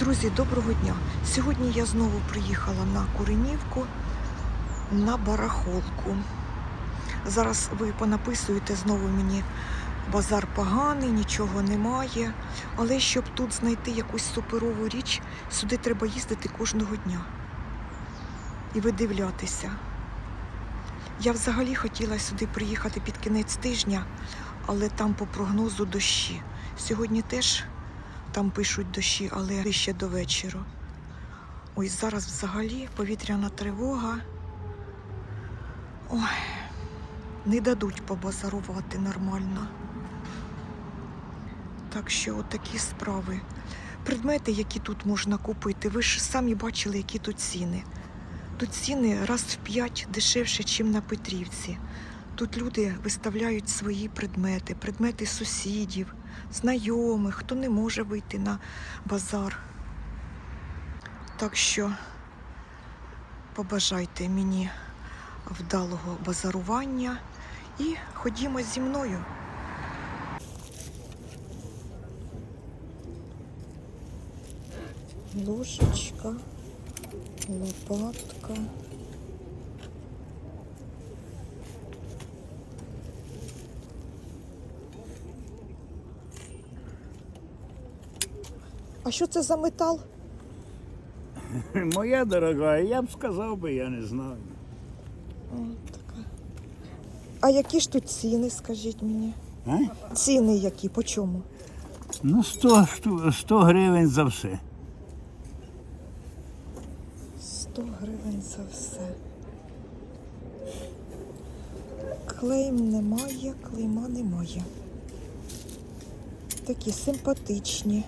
Друзі, доброго дня! Сьогодні я знову приїхала на Куренівку на барахолку. Зараз ви понаписуєте знову мені базар поганий, нічого немає. Але щоб тут знайти якусь суперову річ, сюди треба їздити кожного дня і видивлятися. Я взагалі хотіла сюди приїхати під кінець тижня, але там по прогнозу дощі. Сьогодні теж там пишуть дощі, але ще до вечора. Ось зараз взагалі повітряна тривога. Ой, не дадуть побазарувати нормально. Так що отакі справи. Предмети, які тут можна купити, ви ж самі бачили, які тут ціни. Тут ціни раз в п'ять дешевше, ніж на Петрівці. Тут люди виставляють свої предмети, предмети сусідів, знайомих, хто не може вийти на базар. Так що побажайте мені вдалого базарування і ходімо зі мною. Ложечка, лопатка. А що це за метал? Моя дорога, я б сказав би, я не знаю. О, така. А які ж тут ціни, скажіть мені? А? Ціни які, по чому? Ну, 100, 100 гривень за все. 100 гривень за все. Клейм немає, клейма немає. Такі симпатичні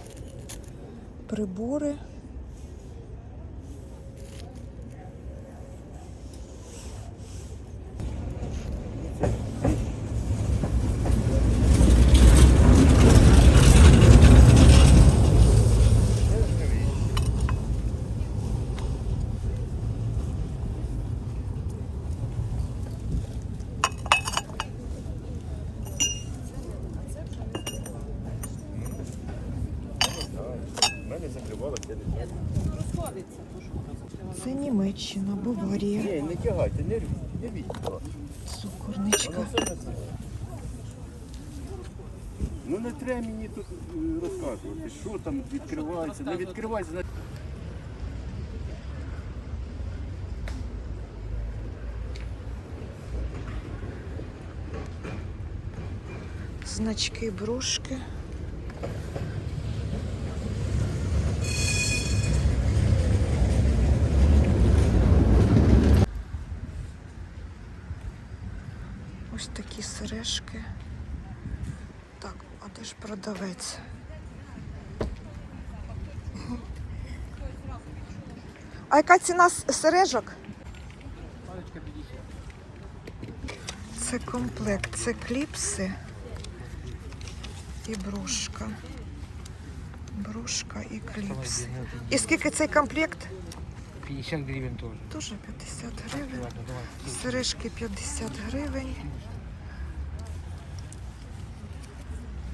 прибори. Це Німеччина, Баварія, Ні, не тягайте, не рвіть, не рвіть. цукорничка. Ну не треба мені тут е, розказувати, що там відкривається, не відкривається. Значки, брошки. Ось такі сережки. Так, а де ж продавець? А яка ціна сережок? Це комплект, це кліпси і брошка. Брошка і кліпси. І скільки цей комплект? 50 гривен тоже. Тоже 50 гривень. Сережки 50 гривень.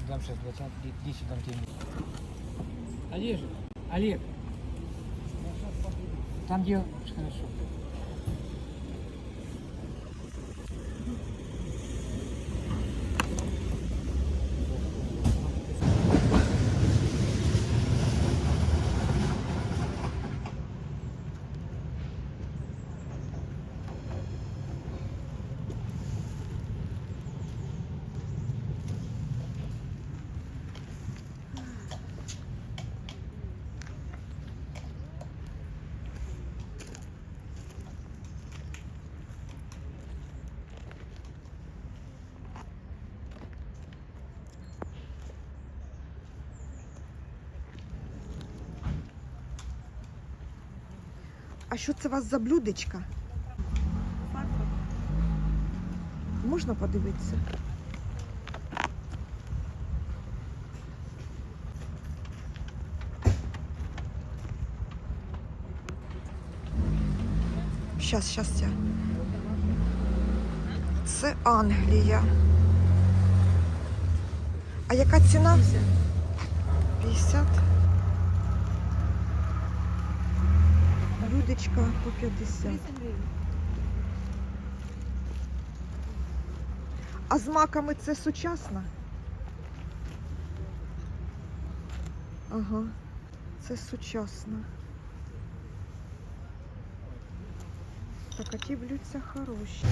Дам сейчас 20, 10 дам тебе. Олег, Олег. Там где хорошо. А що це у вас за блюдечка? Можна подивитися? Щас, щас я. Це Англія. А яка ціна? 50. Водичка по 50. А з маками це сучасна? Ага, це сучасно. Так, а ті блюдця хороші.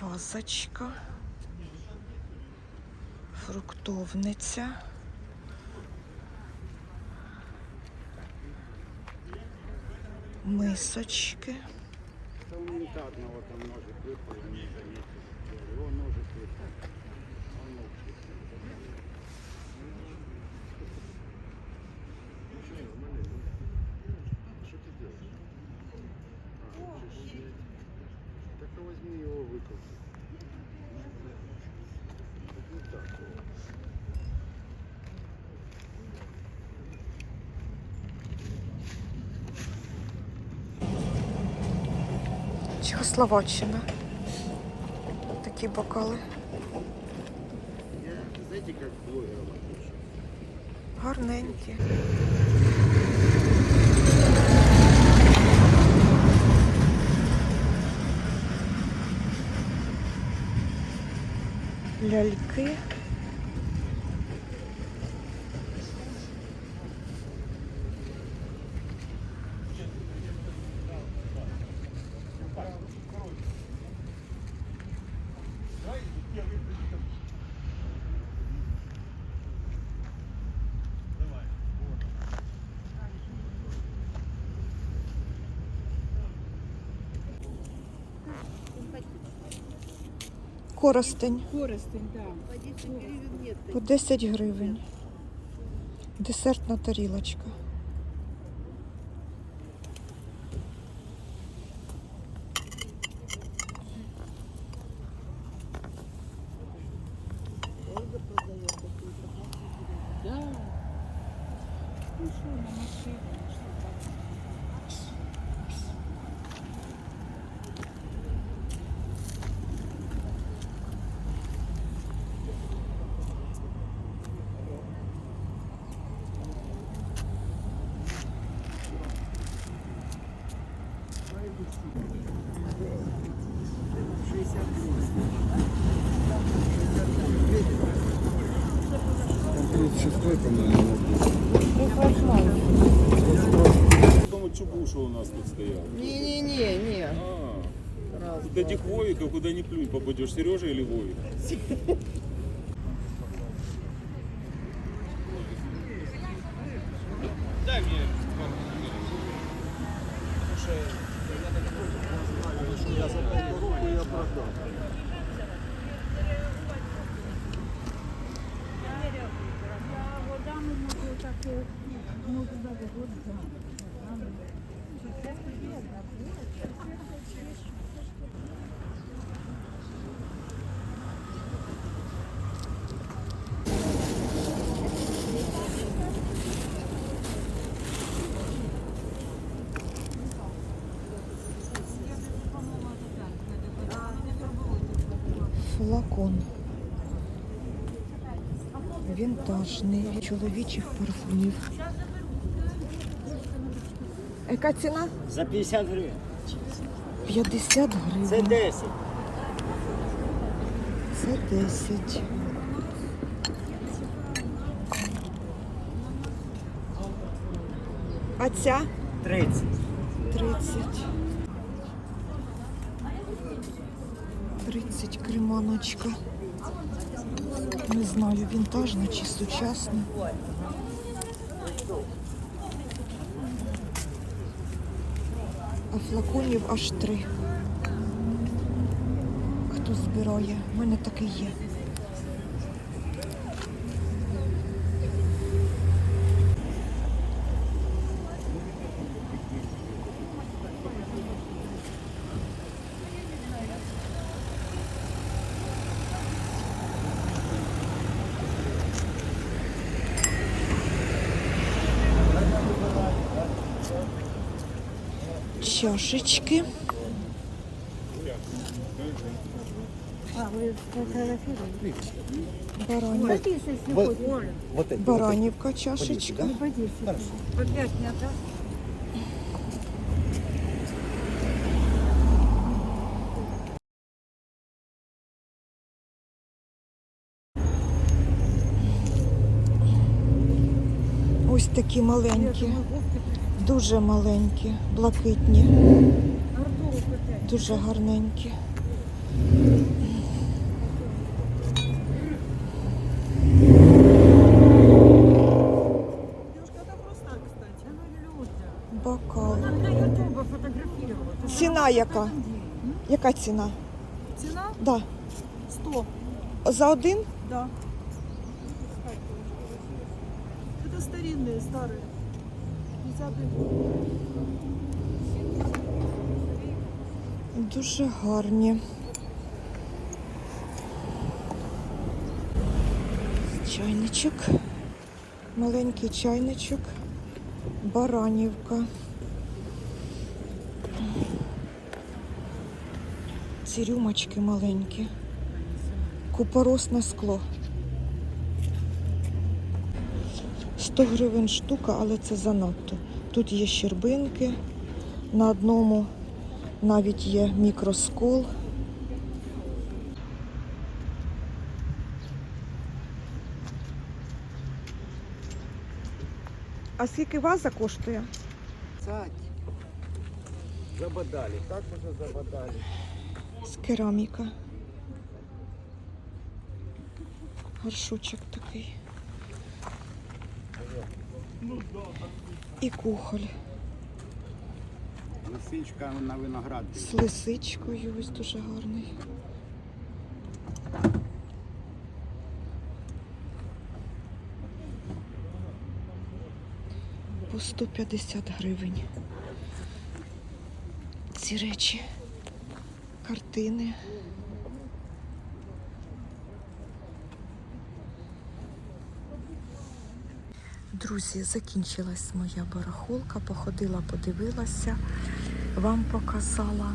Вазочка. Фруктовниця. Мисочки. Та унітарного там ножик випав, не заметив. Його ножик випав. А ножик. Що ти делаешь? Так а возьми его выкрути. Ну так. Чехословаччина. Такі бокали. Гарненькі. Ляльки. Коростень. Коростень, так. По 10 гривень. Десертна тарілочка. Да. Ну что, на машине, ну что так. Тому чубуша у нас тут стоял. Не-не-не, не. А, тут этих воиков, куда не плюнь, попадешь, Сережа или Вовик? флакон. Вінтажний від чоловічих парфумів. Яка ціна? За 50 гривень. 50 гривень. Це 10. Це 10. А ця? 30. 30. 30 креманочка. Не знаю, вінтажна чи сучасна. А флаконів аж три. Хто збирає? У мене таке є. Чашечки. Баранів. Баранівка чашечка. Ось такі маленькі, дуже маленькі, блакитні, дуже гарненькі. Бокал. Ціна яка? Яка ціна? Цена Да. 100, За один? да. Это старинные, старые. 50 Дуже гарні. Чайничок. Маленький чайничок. Баранівка. Ці рюмочки маленькі. Купоросне скло. 100 гривень штука, але це занадто. Тут є щербинки. На одному навіть є мікроскол. А скільки ваза коштує? Цать. Забодали. Так уже забодали. З кераміка. Горшочок такий. І кухоль Лисичка на виноград. з лисичкою, ось дуже гарний. По 150 гривень. Ці речі, картини. Друзі, закінчилась моя барахолка, походила, подивилася, вам показала.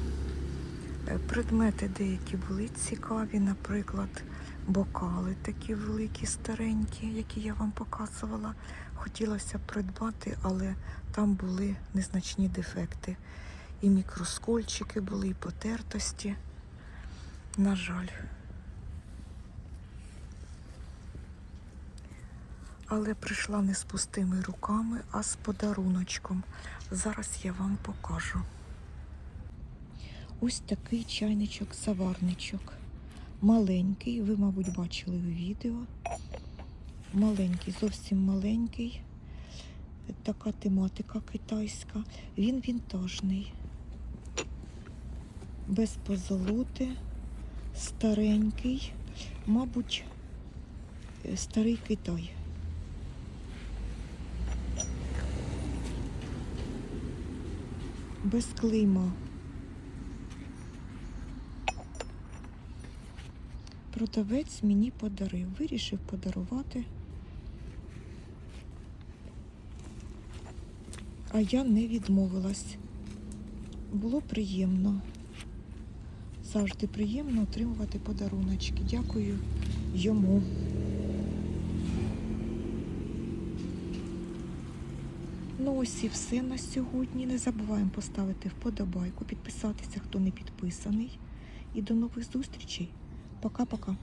Е, Предмети деякі були цікаві, наприклад, бокали такі великі, старенькі, які я вам показувала. Хотілося придбати, але там були незначні дефекти. І мікроскольчики були, і потертості. На жаль. Але прийшла не з пустими руками, а з подаруночком. Зараз я вам покажу. Ось такий чайничок-заварничок. Маленький, ви, мабуть, бачили у відео. Маленький, зовсім маленький. Така тематика китайська. Він вінтажний. Без позолоти, старенький, мабуть, е, старий Китай. Без клейма. Продавець мені подарив, вирішив подарувати. А я не відмовилась. Було приємно. Завжди приємно отримувати подаруночки. Дякую йому. Ну ось і все на сьогодні. Не забуваємо поставити вподобайку, підписатися, хто не підписаний. І до нових зустрічей. Пока-пока.